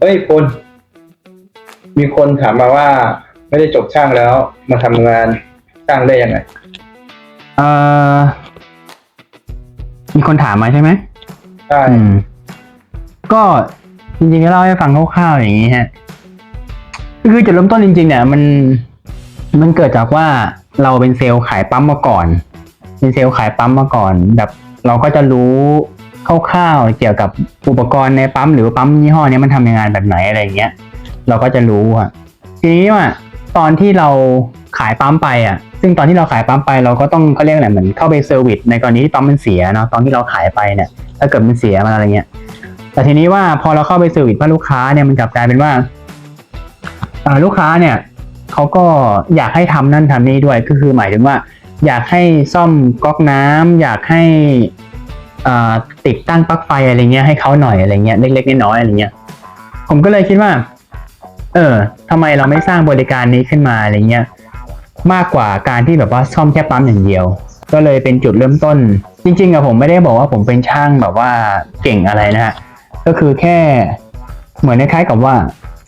เอ้ยพลมีคนถามมาว่า ไม่ได้จบช่างแล้ว มาทำงานช่างได้ยังไงเอ่อมีคนถามมาใช่ไหมใช่อืม ก็จริงๆก็เล่าให้ฟังคร่าวๆอย่างนี้ฮะคือจุดเริ่มต้นจริง ๆ เนี่ย มันมันเกิดจากว่าเราเป็นเซลล์ขายปั๊มมาก่อน เป็นเซลล์ขายปั๊มมาก่อน แบบ เราก็จะรู้ คร่าวๆเกี่ยวกับอุปกรณ์ในปั๊มหรือปั๊มยี่ห้อนี้มันทำงานแบบไหนอะไรเงี้ย เราก็จะรู้อะทีนี้ว่าตอนที่เราขายปั๊มไปอะ ซึ่งตอนที่เราขายปั๊มไปเราก็ต้องเขาเรียกอะไรเหมือนเข้าไปเซอร์วิสในกรณีที่ปั๊มมันเสียเนาะตอนที่เราขายไปเนี่ย ถ้าเกิดมันเสียมันอะไรเงี้ย แต่ทีนี้ว่าพอเราเข้าไปเซอร์วิสว่าลูกค้าเนี่ยมันกลับกลายเป็นว่าลูกค้าเนี่ยเขาก็อยากให้ทำนั่นทำนี่ด้วยก็คือหมายถึงว่า อยากให้ซ่อมก๊อกน้ำอยากให้ ติดตั้งปลั๊กไฟอะไรเงี้ยให้เขาหน่อยอะไรเงี้ยเล็กๆน้อยๆอะไรเงี้ย ผมก็เลยคิดว่า เออทำไมเราไม่สร้างบริการนี้ขึ้นมาอะไรเงี้ยมากกว่าการที่แบบว่าซ่อมแค่ปั๊มอย่างเดียว ก็เลยเป็นจุดเริ่มต้น จริงๆอะผมไม่ได้บอกว่าผมเป็นช่างแบบว่าเก่งอะไรนะฮะก็คือแค่เหมือนคล้ายๆกับว่า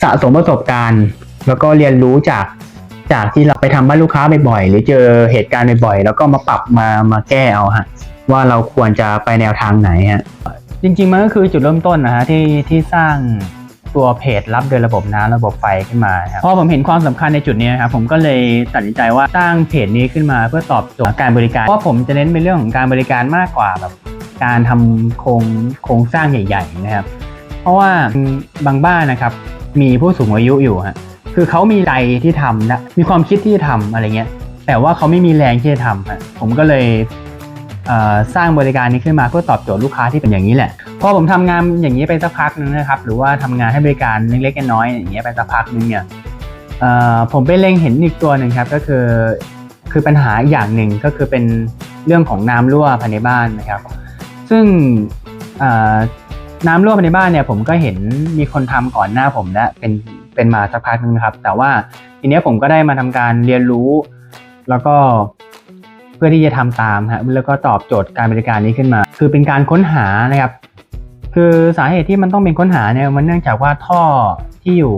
สะสมประสบการณ์ แล้วก็เรียนรู้จากจากที่เราไปทำบ้านลูกค้าบ่อยๆหรือเจอเหตุการณ์บ่อยๆแล้วก็มาปรับมามาแก้เอาฮะ ว่าเราควรจะไปแนวทางไหนฮะจริงๆมันก็คือจุดเริ่มต้นนะฮะที่ที่สร้างตัวเพจรับโดยระบบน้ำระบบไฟขึ้นมาครับพอผมเห็นความสำคัญในจุดนี้ครับผมก็เลยตัดสินใจว่าสร้างเพจนี้ขึ้นมาเพื่อตอบโจทย์การบริการเพราะผมจะเน้นเป็นเรื่องของการบริการมากกว่าแบบการทำโครงโครงสร้างใหญ่ ๆ นะครับ เพราะว่าบางบ้านนะครับมีผู้สูงอายุอยู่ฮะคือเขามีใจที่ทำนะมีความคิดที่จะทำอะไรเงี้ยแต่ว่าเขาไม่มีแรงที่จะทำฮะผมก็เลย สร้างบริการนี้ขึ้นมาเพื่อตอบโจทย์ลูกค้าที่เป็นอย่างนี้แหละพอผมทำงานอย่างนี้ไปสักพักนึงนะครับหรือว่าทำงานให้บริการเล็กๆน้อยๆอย่างเงี้ยไปสักพักนึงเนี่ยผมไปเล็งเห็นอีกตัวหนึ่งครับก็คือคือปัญหาอย่างหนึ่งก็คือเป็นเรื่องของน้ำรั่วภายในบ้านนะครับ ซึ่งน้ำรั่วภายในบ้านเนี่ยผมก็เห็นมีคนทำก่อนหน้าผมแล้วเป็นเป็นมาสักพักนึงครับ แต่ว่าทีนี้ผมก็ได้มาทำการเรียนรู้ แล้วก็ พื่อที่จะทำตามฮะแล้วก็ตอบโจทย์การบริการนี้ขึ้นมา คือเป็นการค้นหานะครับคือสาเหตุที่มันต้องเป็นค้นหาเนี่ยมันเนื่องจากว่าท่อที่อยู่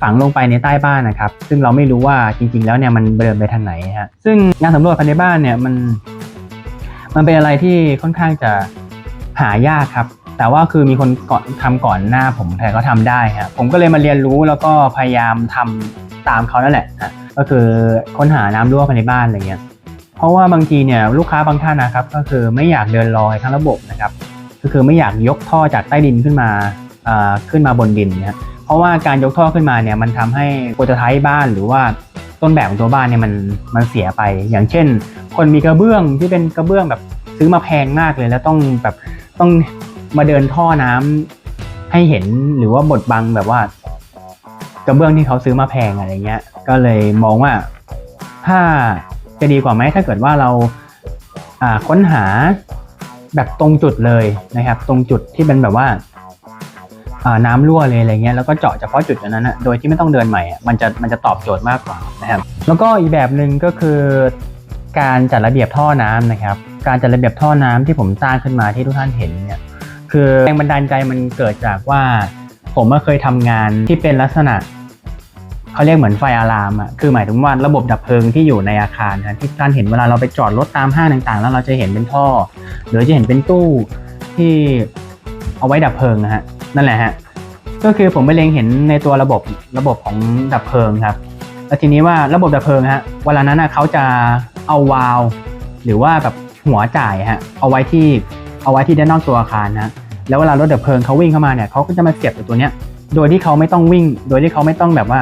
ฝังลงไปในใต้บ้านนะครับ ซึ่งเราไม่รู้ว่าจริง ๆ แล้วเนี่ยมันเดินไปทางไหนฮะซึ่งงานสำรวจภายในบ้านเนี่ยมัน มันเป็นอะไรที่ค่อนข้างจะหายากครับ แต่ว่าคือมีคนก่อนทำก่อนหน้าผมแต่ก็ทำได้ครับผมก็เลยมาเรียนรู้แล้วก็พยายามทำตามเขานั่นแหละฮะก็คือค้นหาน้ำรั่วภายในบ้านอะไรเงี้ย เพราะว่าบางทีเนี่ยลูกค้าบางท่านนะครับ ก็คือไม่อยากเดินลอยทั้งระบบนะครับ ก็คือไม่อยากยกท่อจากใต้ดินขึ้นมาขึ้นมาบนดินนะเพราะว่าการยกท่อขึ้นมาเนี่ยมันทำให้โปรโตไทป์บ้านหรือว่าต้นแบบของตัวบ้านเนี่ยมันมันเสียไป อย่างเช่น คนมีกระเบื้องที่เป็นกระเบื้องแบบซื้อมาแพงมากเลย แล้วต้องแบบต้องมาเดินท่อน้ำให้เห็นหรือว่าบดบังแบบว่า กระเบื้องที่เขาซื้อมาแพงอะไรเงี้ย ก็เลยมองว่าถ้า จะดีกว่าไหมถ้าเกิดว่าเราค้นหาแบบตรงจุดเลยนะครับ ตรงจุดที่เป็นแบบว่าน้ำรั่วเลยอะไรเงี้ยแล้วก็เจาะเฉพาะจุดนั้นนะโดยที่ไม่ต้องเดินใหม่ มันจะมันจะตอบโจทย์มากกว่านะครับ แล้วก็อีกแบบหนึ่งก็คือ การจัดระเบียบท่อน้ำนะครับ การจัดระเบียบท่อน้ำที่ผมสร้างขึ้นมาที่ทุกท่านเห็นเนี่ยคือแรงบันดาลใจมันเกิดจากว่า ผมเคยทำงานที่เป็นลักษณะ เขาเรียกเหมือนไฟอะลามอะคือหมายถึงว่าระบบดับเพลิงที่อยู่ในอาคารนะที่ท่านเห็นเวลาเราไปจอดรถตามห้างต่างๆ แล้วเราจะเห็นเป็นท่อ หรือจะเห็นเป็นตู้ที่เอาไว้ดับเพลิงนะฮะนั่นแหละฮะก็คือผมไปเล็งเห็นในตัวระบบระบบของดับเพลิงครับแล้วทีนี้ว่าระบบดับเพลิงฮะเวลานั้นเขาจะเอาวาล์วหรือว่าแบบหัวจ่ายฮะเอาไว้ที่เอาไว้ที่ด้านนอกตัวอาคารนะแล้วเวลารถดับเพลิงเขาวิ่งเข้ามาเนี่ยเขาก็จะมาเสียบตัวเนี้ยโดยที่เขาไม่ต้องวิ่ง โดยที่เขาไม่ต้องแบบว่า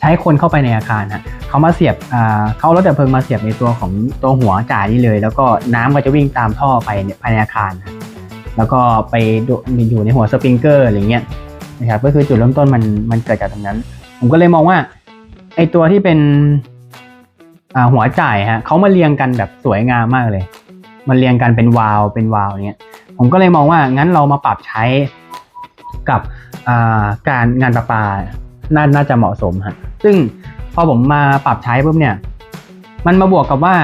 ใช้คนเข้าไปในอาคารฮะเขามาเสียบอ่าเขาเอารถดับเพลิงมาเสียบในตัวของตัวหัวจ่ายนี่เลย แล้วก็น้ำก็จะวิ่งตามท่อไปภายในอาคารฮะแล้วก็ไปอยู่ในหัวสปริงเกอร์อะไรเงี้ยนะครับก็คือจุดเริ่มต้นมันมันเกิดจากตรงนั้น ผมก็เลยมองว่าไอตัวที่เป็นหัวจ่ายฮะเขามาเรียงกันแบบสวยงามมากเลย มันเรียงกันเป็นวาล์วเป็นวาล์วเนี้ยผมก็เลยมองว่างั้นเรามาปรับใช้กับการงานประปา นาน่าจะเหมาะสมฮะซึ่งพอผมมาปรับใช้ปุ๊บเนี่ย มันมาบวกกับว่า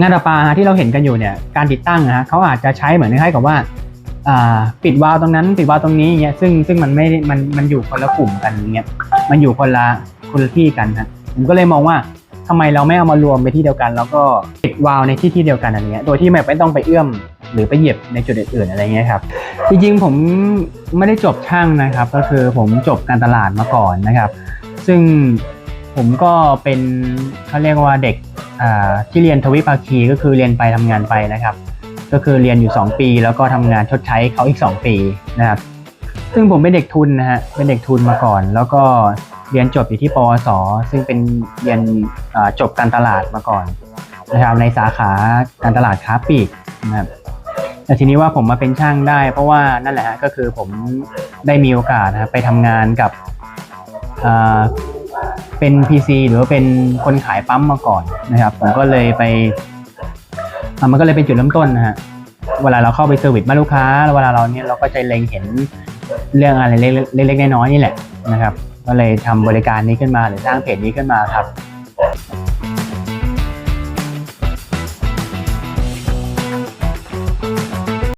งานประปาที่เราเห็นกันอยู่เนี่ยการติดตั้งนะฮะเขาอาจจะใช้เหมือนคล้ายๆกับว่าปิดวาล์วตรงนั้นปิดวาล์วตรงนี้อย่างเงี้ยซึ่งซึ่งมันไม่มันมันอยู่คนละกลุ่มกันอย่างเงี้ยมันอยู่คนละคนละที่กันฮะผมก็เลยมองว่าทำไมเราไม่เอามารวมไปที่เดียวกัน แล้วก็ปิดวาล์วในที่ที่เดียวกันอะไรเงี้ยโดยที่ไม่ต้องไปเอื้อม หรือไปเหยียบในจุดอื่นๆอะไรเงี้ยครับ จริงๆผมไม่ได้จบช่างนะครับ ก็คือผมจบการตลาดมาก่อนนะครับ ซึ่งผมก็เป็นเขาเรียกว่าเด็กที่เรียนทวิภาคีก็คือเรียนไปทำงานไปนะครับ ก็คือเรียนอยู่ 2 ปี แล้วก็ทำงานชดใช้เขาอีก 2 ปีนะครับ ซึ่งผมเป็นเด็กทุนนะฮะเป็นเด็กทุนมาก่อน แล้วก็เรียนจบอยู่ที่ปวส ซึ่งเป็นเรียนจบการตลาดมาก่อนนะครับในสาขาการตลาดค้าปลีกนะครับ แต่ทีนี้ว่าผมมาเป็นช่างได้ เพราะว่านั่นแหละฮะก็คือผมได้มีโอกาสนะครับไปทำงานกับเป็น PC หรือว่าเป็นคนขายปั๊มมาก่อนนะครับ ผมก็เลยไปมันก็เลยเป็นจุดเริ่มต้นนะฮะเวลาเราเข้าไปเซอร์วิสบ้าลูกค้าเวลาเราเนี่ยเราก็จะเล็งเห็นเรื่องอะไรเล็กๆเล็กๆน้อยๆนี่แหละนะครับ ก็เลยทำบริการนี้ขึ้นมาหรือสร้างเพจนี้ขึ้นมาครับ